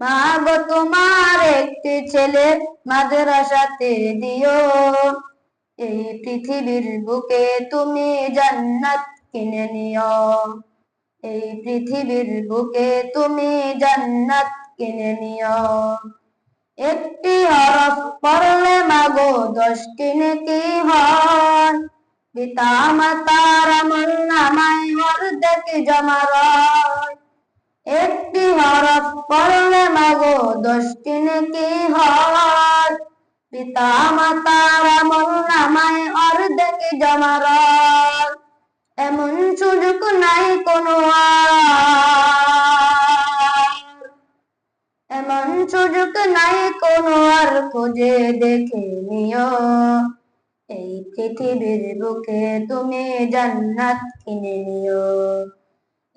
মা গো তোমার একটি ছেলে মাদ্রাসাতে দিও। এই পৃথিবীর বুকে তুমি জান্নাত কিনে নিও। এই পৃথিবীর বুকে তুমি জান্নাত কিনে নিও। একটি হরফ পড়লে মাগো দশটি নেকি হয়। পিতা মাতার আমল নামায় অর্ধেক জমা একটি হরফ পড়লে মাগো, দশটি নেকি হয়। পিতা মাতার আমল নামায় অর্ধেক জমা রয় এমন সুযোগ নাই কোনো এমন সুযোগ নাই কোনো আর, খুঁজে দেখে নিও। এই পৃথিবীর বুকে তুমি জান্নাত কিনে নিও।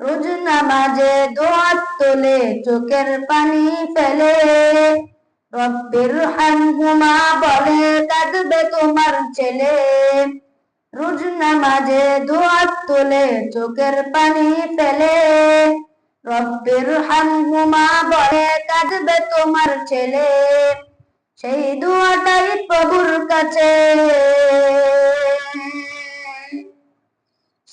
রোজ নামাজে দোয়াত তোলে, চোখের পানি ফেলে। রব্বির হামহুমা বলে, কাঁদবে তোমার ছেলে। রোজ নামাজে দোয়াত তোলে, চোখের পানি ফেলে। রব্বির হামহুমা বলে, কাঁদবে তোমার ছেলে। সেই দোয়াটাই প্রভুর কাছে।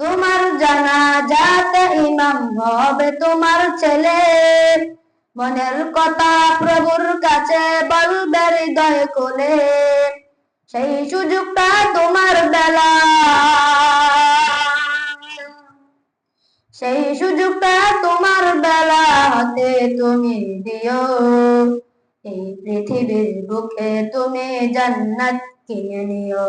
তোমার জানা যাতে ইমাম হবে তোমার ছেলে। মনের কথা প্রভুর কাছে বলবে হৃদয় খুলে সেই সুযোগটা তোমার বেলা। সেই সুযোগটা তোমার বেলা হাতে তুমি দিও। এই পৃথিবীর বুকে তুমি জান্নাত কিনে নিও।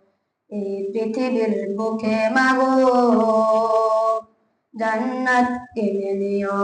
এই পৃথিবীর বুকে মাগো জান্নাত কিনে নিও